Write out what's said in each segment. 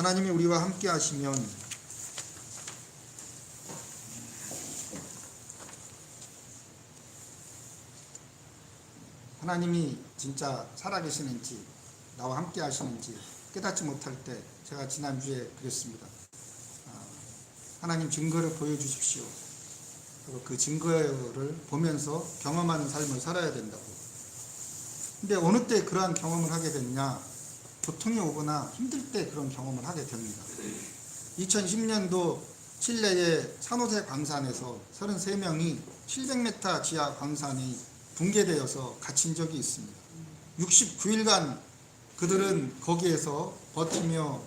하나님이 우리와 함께 하시면 하나님이 진짜 살아계시는지 나와 함께 하시는지 깨닫지 못할 때 제가 지난주에 그랬습니다. 아, 하나님 증거를 보여주십시오. 그리고 그 증거를 보면서 경험하는 삶을 살아야 된다고. 근데 어느 때 그러한 경험을 하게 됐냐? 고통이 오거나 힘들 때 그런 경험을 하게 됩니다. 2010년도 칠레의 산호세 광산에서 33명이 700m 지하 광산이 붕괴되어서 갇힌 적이 있습니다. 69일간 그들은 거기에서 버티며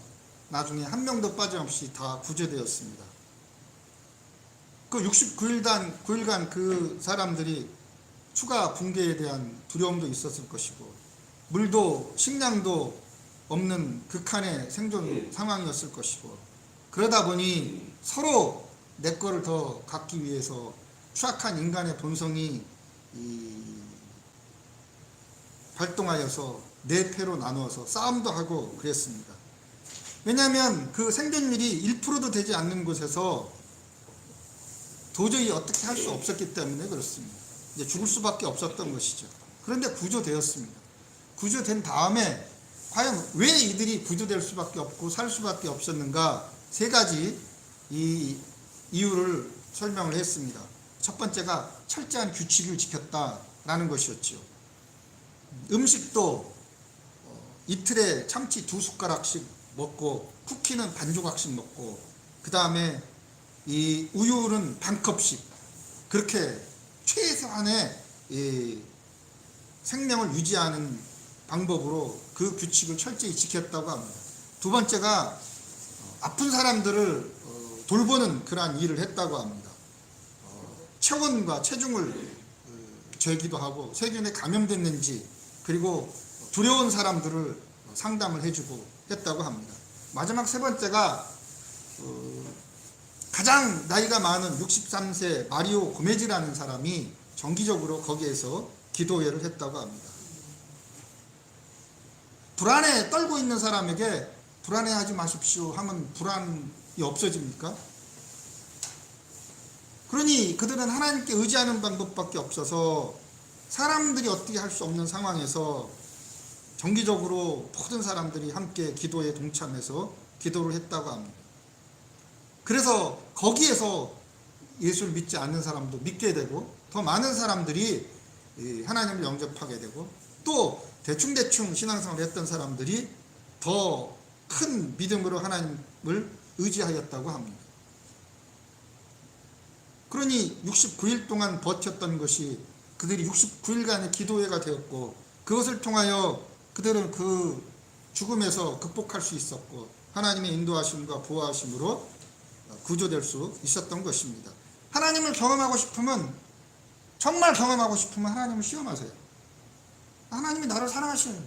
나중에 한 명도 빠짐없이 다 구조되었습니다. 그 69일간 9일간 그 사람들이 추가 붕괴에 대한 두려움도 있었을 것이고 물도 식량도 없는 극한의 생존 상황이었을 것이고 그러다 보니 서로 내 거를 더 갖기 위해서 추악한 인간의 본성이 이 발동하여서 네 패로 나누어서 싸움도 하고 그랬습니다. 왜냐하면 그 생존율이 1%도 되지 않는 곳에서 도저히 어떻게 할 수 없었기 때문에 그렇습니다. 이제 죽을 수밖에 없었던 것이죠. 그런데 구조되었습니다. 구조된 다음에 과연 왜 이들이 구조될 수밖에 없고 살 수밖에 없었는가 세 가지 이 이유를 설명을 했습니다. 첫 번째가 철저한 규칙을 지켰다라는 것이었죠. 음식도 어, 이틀에 참치 두 숟가락씩 먹고 쿠키는 반 조각씩 먹고 그 다음에 이 우유는 반 컵씩 그렇게 최소한의 이 생명을 유지하는 방법으로 그 규칙을 철저히 지켰다고 합니다. 두 번째가 어, 아픈 사람들을 어, 돌보는 그러한 일을 했다고 합니다. 어, 체온과 체중을 어, 재기도 하고 세균에 감염됐는지 그리고 두려운 사람들을 상담을 해주고 했다고 합니다. 마지막 세 번째가 어, 가장 나이가 많은 63세 마리오 고메즈라는 사람이 정기적으로 거기에서 기도회를 했다고 합니다. 불안에 떨고 있는 사람에게 불안해하지 마십시오 하면 불안이 없어집니까? 그러니 그들은 하나님께 의지하는 방법밖에 없어서 사람들이 어떻게 할 수 없는 상황에서 정기적으로 모든 사람들이 함께 기도에 동참해서 기도를 했다고 합니다. 그래서 거기에서 예수를 믿지 않는 사람도 믿게 되고 더 많은 사람들이 하나님을 영접하게 되고 또 대충대충 신앙생활을 했던 사람들이 더 큰 믿음으로 하나님을 의지하였다고 합니다. 그러니 69일 동안 버텼던 것이 그들이 69일간의 기도회가 되었고 그것을 통하여 그들은 그 죽음에서 극복할 수 있었고 하나님의 인도하심과 보호하심으로 구조될 수 있었던 것입니다. 하나님을 경험하고 싶으면 정말 경험하고 싶으면 하나님을 시험하세요. 하나님이 나를 사랑하시는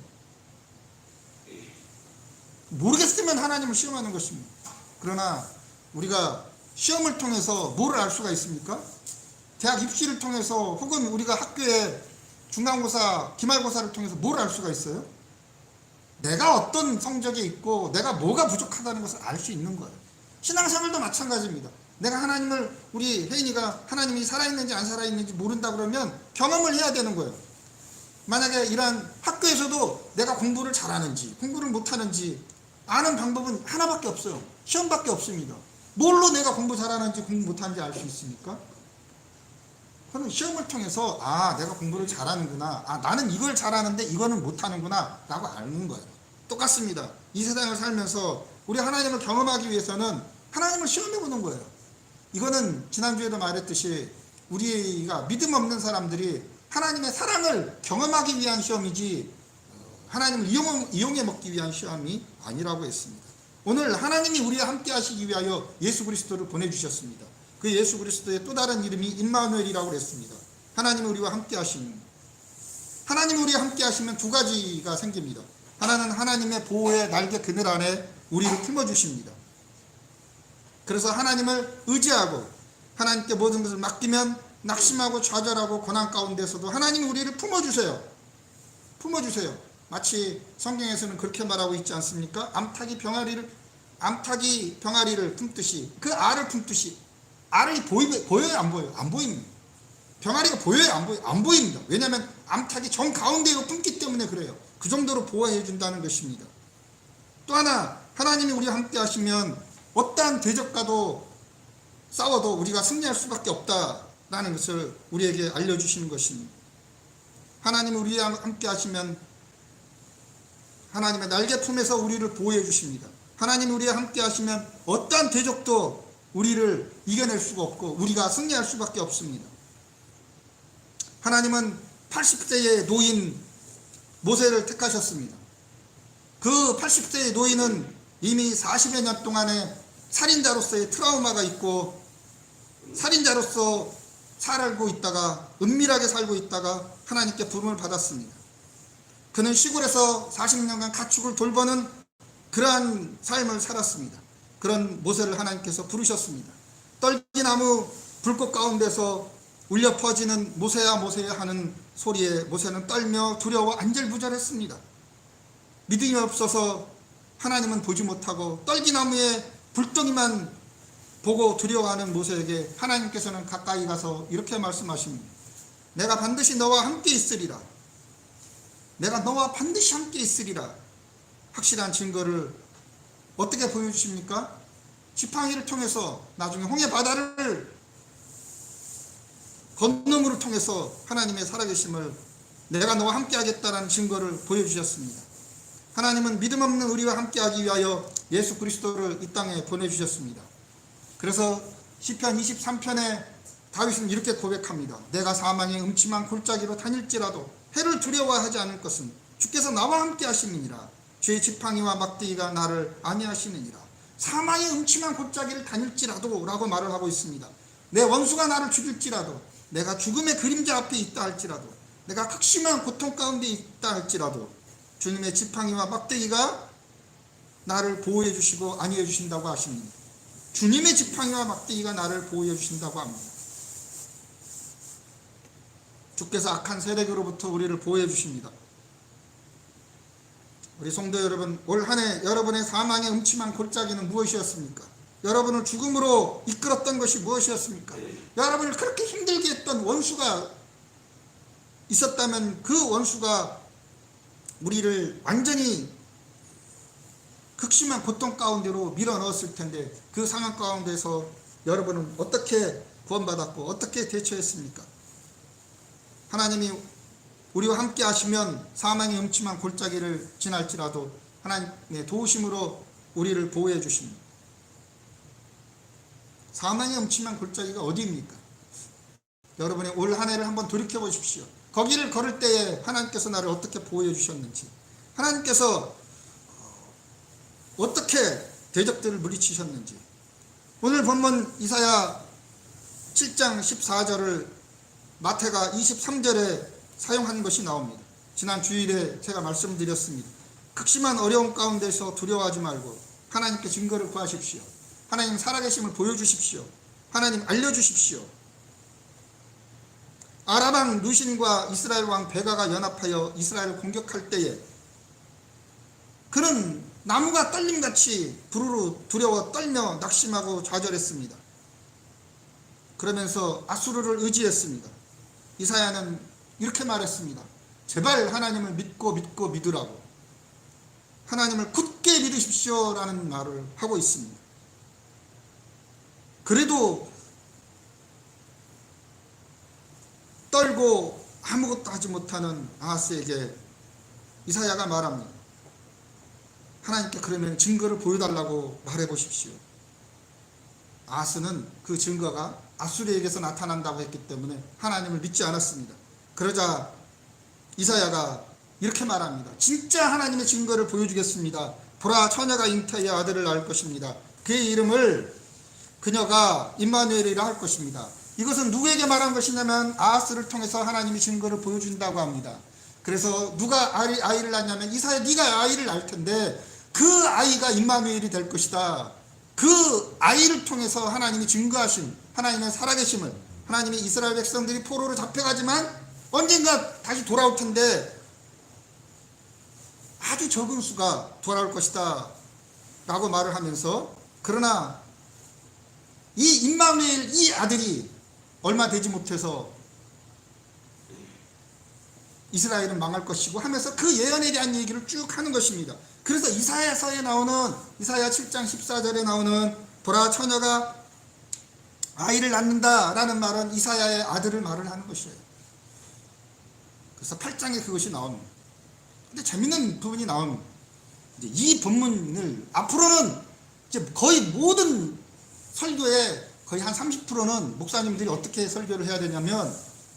모르겠으면 하나님을 시험하는 것입니다. 그러나 우리가 시험을 통해서 뭐를 알 수가 있습니까? 대학 입시를 통해서 혹은 우리가 학교에 중간고사, 기말고사를 통해서 뭘 알 수가 있어요? 내가 어떤 성적에 있고 내가 뭐가 부족하다는 것을 알 수 있는 거예요. 신앙생활도 마찬가지입니다. 내가 하나님을 우리 혜인이가 하나님이 살아있는지 안 살아있는지 모른다 그러면 경험을 해야 되는 거예요. 만약에 이러한 학교에서도 내가 공부를 잘하는지 공부를 못하는지 아는 방법은 하나밖에 없어요. 시험밖에 없습니다. 뭘로 내가 공부 잘하는지 공부 못하는지 알 수 있습니까? 그는 시험을 통해서 아 내가 공부를 잘하는구나 아 나는 이걸 잘하는데 이거는 못하는구나 라고 아는 거예요 똑같습니다 이 세상을 살면서 우리 하나님을 경험하기 위해서는 하나님을 시험해 보는 거예요 이거는 지난주에도 말했듯이 우리가 믿음 없는 사람들이 하나님의 사랑을 경험하기 위한 시험이지 하나님을 이용, 이용해 먹기 위한 시험이 아니라고 했습니다 오늘 하나님이 우리와 함께 하시기 위하여 예수 그리스도를 보내주셨습니다 그 예수 그리스도의 또 다른 이름이 임마누엘이라고 그랬습니다. 하나님이 우리와 함께 하시는 하나님 우리와 함께 하시면 두 가지가 생깁니다. 하나는 하나님의 보호의 날개 그늘 안에 우리를 품어 주십니다. 그래서 하나님을 의지하고 하나님께 모든 것을 맡기면 낙심하고 좌절하고 고난 가운데서도 하나님이 우리를 품어 주세요. 품어 주세요. 마치 성경에서는 그렇게 말하고 있지 않습니까? 암탉이 병아리를 암탉이 병아리를 품듯이 그 알을 품듯이 알이 보이, 보여요 안 보여요? 안 보입니다. 병아리가 보여요 안 보여요? 안 보입니다. 왜냐하면 암탉이 정 가운데 로 품기 때문에 그래요. 그 정도로 보호해 준다는 것입니다. 또 하나 하나님이 우리와 함께 하시면 어떠한 대적과도 싸워도 우리가 승리할 수밖에 없다 라는 것을 우리에게 알려주시는 것입니다. 하나님이 우리와 함께 하시면 하나님의 날개 품에서 우리를 보호해 주십니다. 하나님이 우리와 함께 하시면 어떠한 대적도 우리를 이겨낼 수가 없고 우리가 승리할 수밖에 없습니다. 하나님은 80세의 노인 모세를 택하셨습니다. 그 80세의 노인은 이미 40여 년 동안의 살인자로서의 트라우마가 있고 살인자로서 살고 있다가 은밀하게 살고 있다가 하나님께 부름을 받았습니다. 그는 시골에서 40년간 가축을 돌보는 그러한 삶을 살았습니다. 그런 모세를 하나님께서 부르셨습니다. 떨기나무 불꽃 가운데서 울려 퍼지는 모세야 모세야 하는 소리에 모세는 떨며 두려워 안절부절했습니다. 믿음이 없어서 하나님은 보지 못하고 떨기나무에 불덩이만 보고 두려워하는 모세에게 하나님께서는 가까이 가서 이렇게 말씀하십니다. 내가 반드시 너와 함께 있으리라. 내가 너와 반드시 함께 있으리라. 확실한 증거를 어떻게 보여주십니까? 지팡이를 통해서 나중에 홍해 바다를 건너물을 통해서 하나님의 살아계심을 내가 너와 함께 하겠다라는 증거를 보여주셨습니다. 하나님은 믿음 없는 우리와 함께 하기 위하여 예수 그리스도를 이 땅에 보내주셨습니다. 그래서 시편 23편에 다윗은 이렇게 고백합니다. 내가 사망의 음침한 골짜기로 다닐지라도 해를 두려워하지 않을 것은 주께서 나와 함께 하심이니라. 죄의 지팡이와 막대기가 나를 안위하시느니라. 사망의 음침한 골짜기를 다닐지라도 라고 말을 하고 있습니다. 내 원수가 나를 죽일지라도 내가 죽음의 그림자 앞에 있다 할지라도 내가 극심한 고통 가운데 있다 할지라도 주님의 지팡이와 막대기가 나를 보호해 주시고 안위해 주신다고 하십니다. 주님의 지팡이와 막대기가 나를 보호해 주신다고 합니다. 주께서 악한 세력으로부터 우리를 보호해 주십니다. 우리 성도 여러분, 올 한 해 여러분의 사망의 음침한 골짜기는 무엇이었습니까? 여러분을 죽음으로 이끌었던 것이 무엇이었습니까? 여러분을 그렇게 힘들게 했던 원수가 있었다면 그 원수가 우리를 완전히 극심한 고통 가운데로 밀어 넣었을 텐데 그 상황 가운데서 여러분은 어떻게 구원받았고 어떻게 대처했습니까? 하나님이 우리와 함께 하시면 사망의 음침한 골짜기를 지날지라도 하나님의 도우심으로 우리를 보호해 주십니다. 사망의 음침한 골짜기가 어디입니까? 여러분의 올 한 해를 한번 돌이켜 보십시오. 거기를 걸을 때에 하나님께서 나를 어떻게 보호해 주셨는지, 하나님께서 어떻게 대적들을 물리치셨는지. 오늘 본문 이사야 7장 14절을 마태가 23절에 사용한 것이 나옵니다. 지난 주일에 제가 말씀드렸습니다. 극심한 어려움 가운데서 두려워하지 말고 하나님께 증거를 구하십시오. 하나님 살아계심을 보여주십시오. 하나님 알려주십시오. 아람왕 루신과 이스라엘 왕 베가가 연합하여 이스라엘을 공격할 때에 그는 나무가 떨림같이 부르르 두려워 떨며 낙심하고 좌절했습니다. 그러면서 아수르를 의지했습니다. 이사야는 이렇게 말했습니다. 제발 하나님을 믿고 믿고 믿으라고. 하나님을 굳게 믿으십시오라는 말을 하고 있습니다. 그래도 떨고 아무것도 하지 못하는 아하스에게 이사야가 말합니다. 하나님께 그러면 증거를 보여달라고 말해 보십시오. 아하스는 그 증거가 아수르에게서 나타난다고 했기 때문에 하나님을 믿지 않았습니다. 그러자 이사야가 이렇게 말합니다. 진짜 하나님의 증거를 보여주겠습니다. 보라 처녀가 잉태하여 아들을 낳을 것입니다. 그의 이름을 그녀가 임마누엘이라 할 것입니다. 이것은 누구에게 말한 것이냐면 아하스를 통해서 하나님이 증거를 보여준다고 합니다. 그래서 누가 아이, 아이를 낳냐면 이사야 네가 아이를 낳을 텐데 그 아이가 임마누엘이 될 것이다. 그 아이를 통해서 하나님이 증거하신 하나님의 살아계심을 하나님이 이스라엘 백성들이 포로로 잡혀가지만 언젠가 다시 돌아올 텐데 아주 적은 수가 돌아올 것이다. 라고 말을 하면서 그러나 이 임마누엘 이 아들이 얼마 되지 못해서 이스라엘은 망할 것이고 하면서 그 예언에 대한 얘기를 쭉 하는 것입니다. 그래서 이사야서에 나오는 이사야 7장 14절에 나오는 보라 처녀가 아이를 낳는다라는 말은 이사야의 아들을 말을 하는 것이에요. 그래서 8장에 그것이 나옵니다. 근데 재밌는 부분이 나옵니다. 이제 이 본문을 앞으로는 이제 거의 모든 설교에 거의 한 30%는 목사님들이 어떻게 설교를 해야 되냐면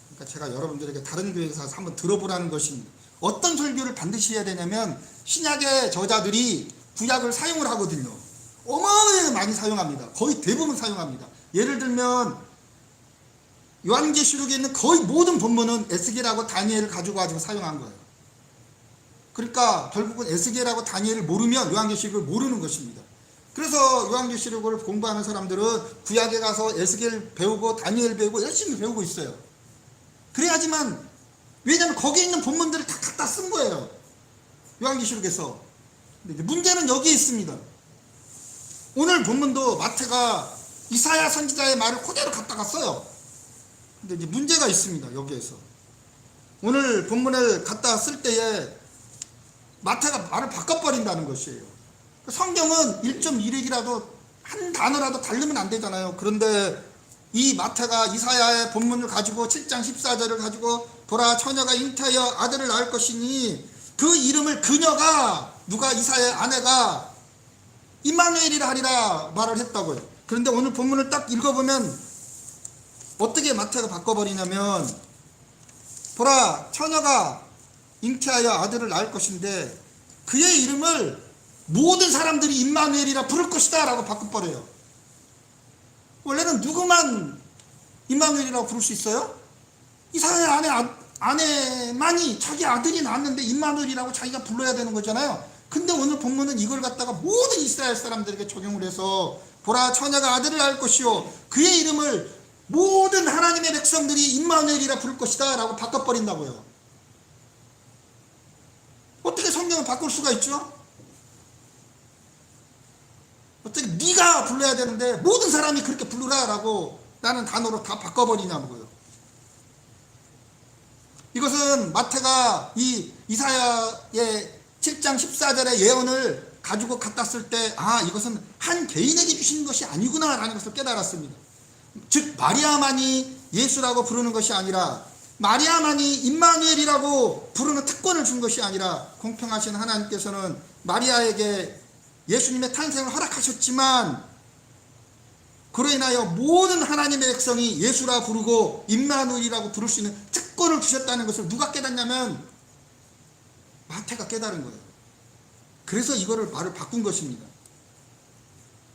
그러니까 제가 여러분들에게 다른 교회에서 한번 들어보라는 것입니다. 어떤 설교를 반드시 해야 되냐면 신약의 저자들이 구약을 사용을 하거든요. 어마어마하게 많이 사용합니다. 거의 대부분 사용합니다. 예를 들면 요한계시록에 있는 거의 모든 본문은 에스겔하고 다니엘을 가지고 가지고 사용한 거예요. 그러니까 결국은 에스겔하고 다니엘을 모르면 요한계시록을 모르는 것입니다. 그래서 요한계시록을 공부하는 사람들은 구약에 가서 에스겔 배우고 다니엘 배우고 열심히 배우고 있어요. 그래야지만 왜냐하면 거기에 있는 본문들을 다 갖다 쓴 거예요. 요한계시록에서. 문제는 여기에 있습니다. 오늘 본문도 마태가 이사야 선지자의 말을 그대로 갖다가 써요. 근데 이제 문제가 있습니다. 여기에서. 오늘 본문을 갖다 쓸 때에 마태가 말을 바꿔버린다는 것이에요. 성경은 1.1핵이라도 한 단어라도 다르면 안 되잖아요. 그런데 이 마태가 이사야의 본문을 가지고 7장 14절을 가지고 보라 처녀가 잉태하여 아들을 낳을 것이니 그 이름을 그녀가 누가 이사야의 아내가 임마누엘이라 하리라 말을 했다고요. 그런데 오늘 본문을 딱 읽어보면 어떻게 마태가 바꿔버리냐면 보라 처녀가 잉태하여 아들을 낳을 것인데 그의 이름을 모든 사람들이 임마누엘이라 부를 것이다 라고 바꿔버려요. 누구만 임마누엘이라고 부를 수 있어요? 이사야의 아내, 아, 아내만이 자기 아들이 낳았는데 임마누엘이라고 자기가 불러야 되는 거잖아요. 근데 오늘 본문은 이걸 갖다가 모든 이스라엘 사람들에게 적용을 해서 보라 처녀가 아들을 낳을 것이요 그의 이름을 모든 하나님의 백성들이 임마누엘이라 부를 것이다 라고 바꿔 버린다고요. 어떻게 성경을 바꿀 수가 있죠? 어떻게 네가 불러야 되는데 모든 사람이 그렇게 부르라라고 라는 단어로 다 바꿔버리냐고요. 이것은 마태가 이 이사야의 7장 14절의 예언을 가지고 갖다 쓸 때, 아, 이것은 한 개인에게 주신 것이 아니구나라는 것을 깨달았습니다. 즉, 마리아만이 예수라고 부르는 것이 아니라, 마리아만이 임마누엘이라고 부르는 특권을 준 것이 아니라, 공평하신 하나님께서는 마리아에게 예수님의 탄생을 허락하셨지만, 그로 인하여 모든 하나님의 백성이 예수라 부르고 임마누엘이라고 부를 수 있는 특권을 주셨다는 것을 누가 깨닫냐면 마태가 깨달은 거예요. 그래서 이거를 말을 바꾼 것입니다.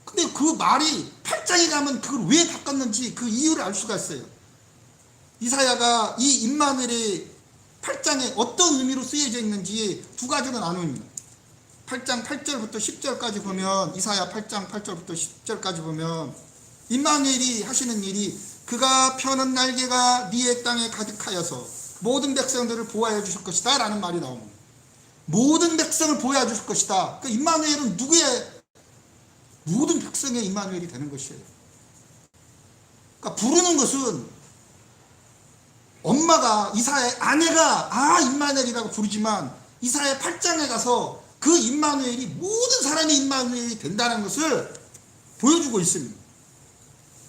근데 그 말이 8장에 가면 그걸 왜 바꿨는지 그 이유를 알 수가 있어요. 이사야가 이 임마누엘이 8장에 어떤 의미로 쓰여져 있는지 두 가지로 나눕니다. 8장 8절부터 10절까지 보면 이사야 8장 8절부터 10절까지 보면 임마누엘이 하시는 일이 그가 펴는 날개가 네의 땅에 가득하여서 모든 백성들을 보호해 주실 것이다 라는 말이 나옵니다. 모든 백성을 보호해 주실 것이다. 그 임마누엘은 누구의 모든 백성의 임마누엘이 되는 것이에요. 그러니까 부르는 것은 엄마가 이사의 아내가 아 임마누엘이라고 부르지만 이사의 8장에 가서 그 임마누엘이 모든 사람의 임마누엘이 된다는 것을 보여주고 있습니다.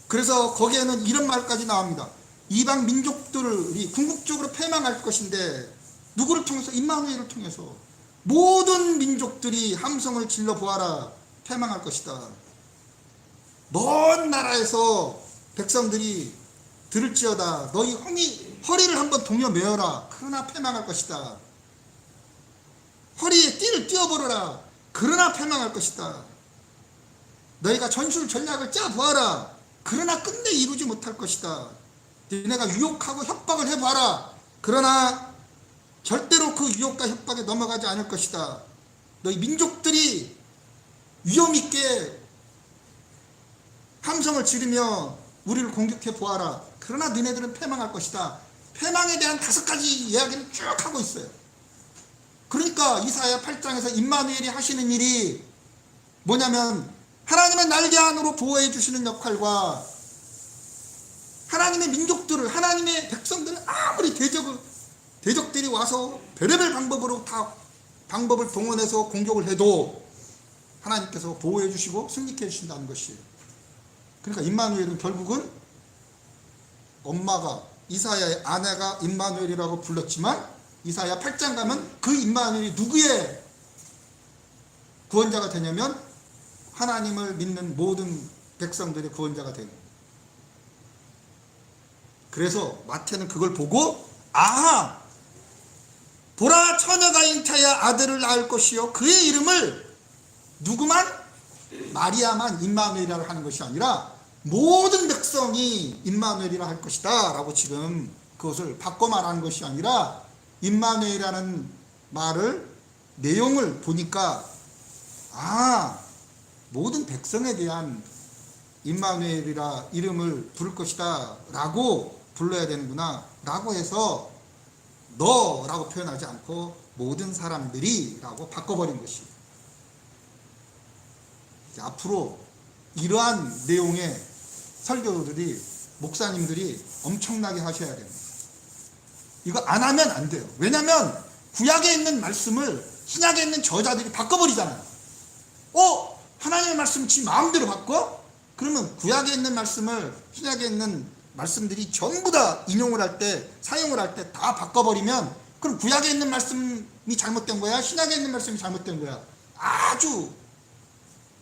그래서 거기에는 이런 말까지 나옵니다. 이방 민족들이 궁극적으로 패망할 것인데 누구를 통해서 임마누엘을 통해서 모든 민족들이 함성을 질러 보아라 패망할 것이다. 먼 나라에서 백성들이 들을지어다 너희 허리, 허리를 한번 동여 메어라 그러나 패망할 것이다. 허리에 띠를 띄어버려라 그러나 패망할 것이다. 너희가 전술 전략을 짜 보아라 그러나 끝내 이루지 못할 것이다. 너네가 유혹하고 협박을 해봐라. 그러나 절대로 그 유혹과 협박에 넘어가지 않을 것이다. 너희 민족들이 위험있게 함성을 지르며 우리를 공격해 보아라. 그러나 너네들은 패망할 것이다. 패망에 대한 다섯 가지 이야기를 쭉 하고 있어요. 그러니까 이사야 8장에서 임마누엘이 하시는 일이 뭐냐면 하나님의 날개 안으로 보호해 주시는 역할과 하나님의 민족들을 하나님의 백성들을 아무리 대적 대적들이 와서 별의별 방법으로 다 방법을 동원해서 공격을 해도 하나님께서 보호해 주시고 승리케 해 주신다는 것이에요. 그러니까 임마누엘은 결국은 엄마가 이사야의 아내가 임마누엘이라고 불렀지만 이사야 8장 가면 그 임마누엘이 누구의 구원자가 되냐면 하나님을 믿는 모든 백성들의 구원자가 되는 거예요. 그래서 마태는 그걸 보고 아 보라 처녀가 잉타야 아들을 낳을 것이요. 그의 이름을 누구만? 마리아만 임마누엘이라고 하는 것이 아니라 모든 백성이 임마누엘이라 할 것이다. 라고 지금 그것을 바꿔 말하는 것이 아니라 임마누엘이라는 말을 내용을 보니까 아 모든 백성에 대한 임마누엘이라 이름을 부를 것이다 라고 불러야 되는구나 라고 해서 너라고 표현하지 않고 모든 사람들이 라고 바꿔버린 이제 앞으로 이러한 내용의 설교들이 목사님들이 엄청나게 하셔야 됩니다 이거 안 하면 안 돼요 왜냐하면 구약에 있는 말씀을 신약에 있는 저자들이 바꿔버리잖아요 어? 하나님의 말씀 지 마음대로 바꿔? 그러면 구약에 있는 말씀을 신약에 있는 말씀들이 전부 다 인용을 할 때 사용을 할 때 다 바꿔버리면 그럼 구약에 있는 말씀이 잘못된 거야? 신약에 있는 말씀이 잘못된 거야? 아주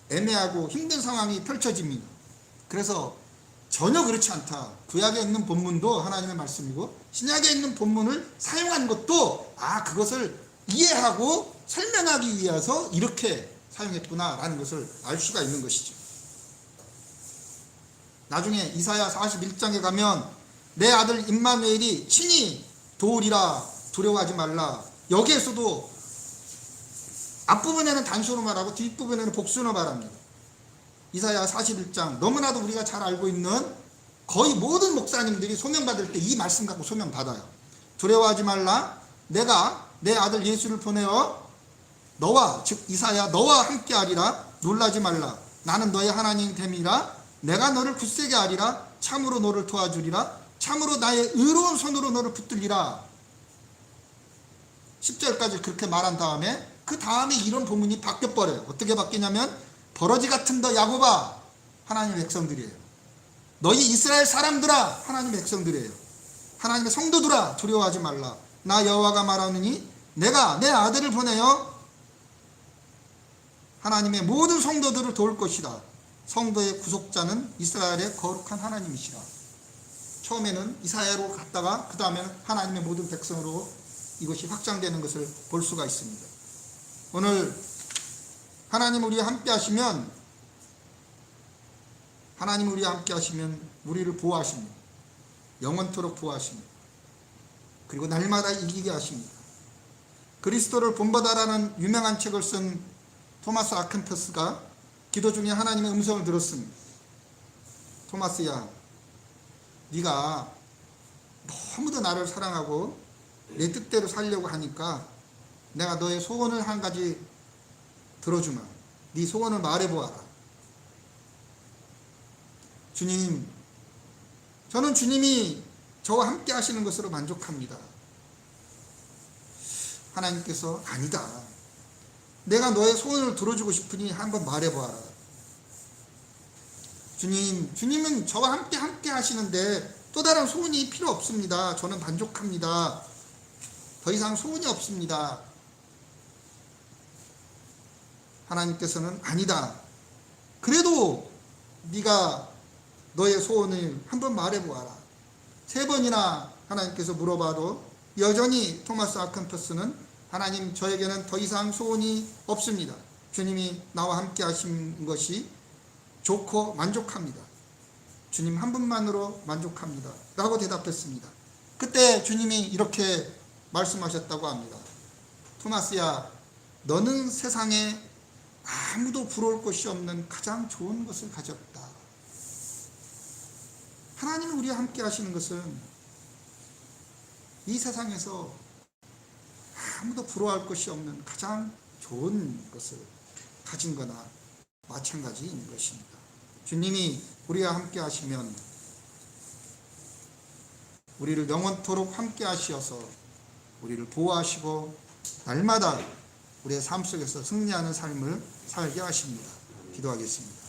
애매하고 힘든 상황이 펼쳐집니다. 그래서 전혀 그렇지 않다. 구약에 있는 본문도 하나님의 말씀이고 신약에 있는 본문을 사용한 것도 아 그것을 이해하고 설명하기 위해서 이렇게 사용했구나라는 것을 알 수가 있는 것이죠. 나중에 이사야 41장에 가면 내 아들 임마누엘이 친히 도우리라 두려워하지 말라. 여기에서도 앞부분에는 단수로 말하고 뒷부분에는 복수로 말합니다. 이사야 41장 너무나도 우리가 잘 알고 있는 거의 모든 목사님들이 소명 받을 때 이 말씀 갖고 소명 받아요. 두려워하지 말라. 내가 내 아들 예수를 보내어 너와 즉 이사야 너와 함께하리라. 놀라지 말라. 나는 너의 하나님 됨이라. 내가 너를 굳세게 하리라. 참으로 너를 도와주리라. 참으로 나의 의로운 손으로 너를 붙들리라. 10절까지 그렇게 말한 다음에 그 다음에 이런 본문이 바뀌어 버려요. 어떻게 바뀌냐면 버러지 같은 너 야곱아 하나님의 백성들이에요. 너희 이스라엘 사람들아 하나님의 백성들이에요. 하나님의 성도들아 두려워하지 말라. 나 여호와가 말하느니 내가 내 아들을 보내어 하나님의 모든 성도들을 도울 것이다. 성도의 구속자는 이스라엘의 거룩한 하나님이시라. 처음에는 이사야로 갔다가 그 다음에는 하나님의 모든 백성으로 이것이 확장되는 것을 볼 수가 있습니다. 오늘 하나님 우리와 함께 하시면 하나님 우리와 함께 하시면 우리를 보호하십니다. 영원토록 보호하십니다. 그리고 날마다 이기게 하십니다. 그리스도를 본받아라는 유명한 책을 쓴 토마스 아켄터스가 기도 중에 하나님의 음성을 들었습니다. 토마스야, 네가 너무도 나를 사랑하고 내 뜻대로 살려고 하니까 내가 너의 소원을 한 가지 들어주마. 네 소원을 말해보아라. 주님, 저는 주님이 저와 함께 하시는 것으로 만족합니다. 하나님께서 아니다. 내가 너의 소원을 들어주고 싶으니 한번 말해보아라. 주님, 주님은 저와 함께 함께 하시는데 또 다른 소원이 필요 없습니다. 저는 만족합니다. 더 이상 소원이 없습니다. 하나님께서는 아니다. 그래도 네가 너의 소원을 한번 말해보아라. 세 번이나 하나님께서 물어봐도 여전히 토마스 아컨터스는 하나님 저에게는 더 이상 소원이 없습니다. 주님이 나와 함께 하신 것이 좋고 만족합니다. 주님 한 분만으로 만족합니다. 라고 대답했습니다. 그때 주님이 이렇게 말씀하셨다고 합니다. 토마스야, 너는 세상에 아무도 부러울 것이 없는 가장 좋은 것을 가졌다. 하나님이 우리와 함께 하시는 것은 이 세상에서 아무도 부러워할 것이 없는 가장 좋은 것을 가진 거나 마찬가지인 것입니다. 주님이 우리와 함께 하시면 우리를 영원토록 함께 하시어서 우리를 보호하시고 날마다 우리의 삶 속에서 승리하는 삶을 살게 하십니다. 기도하겠습니다.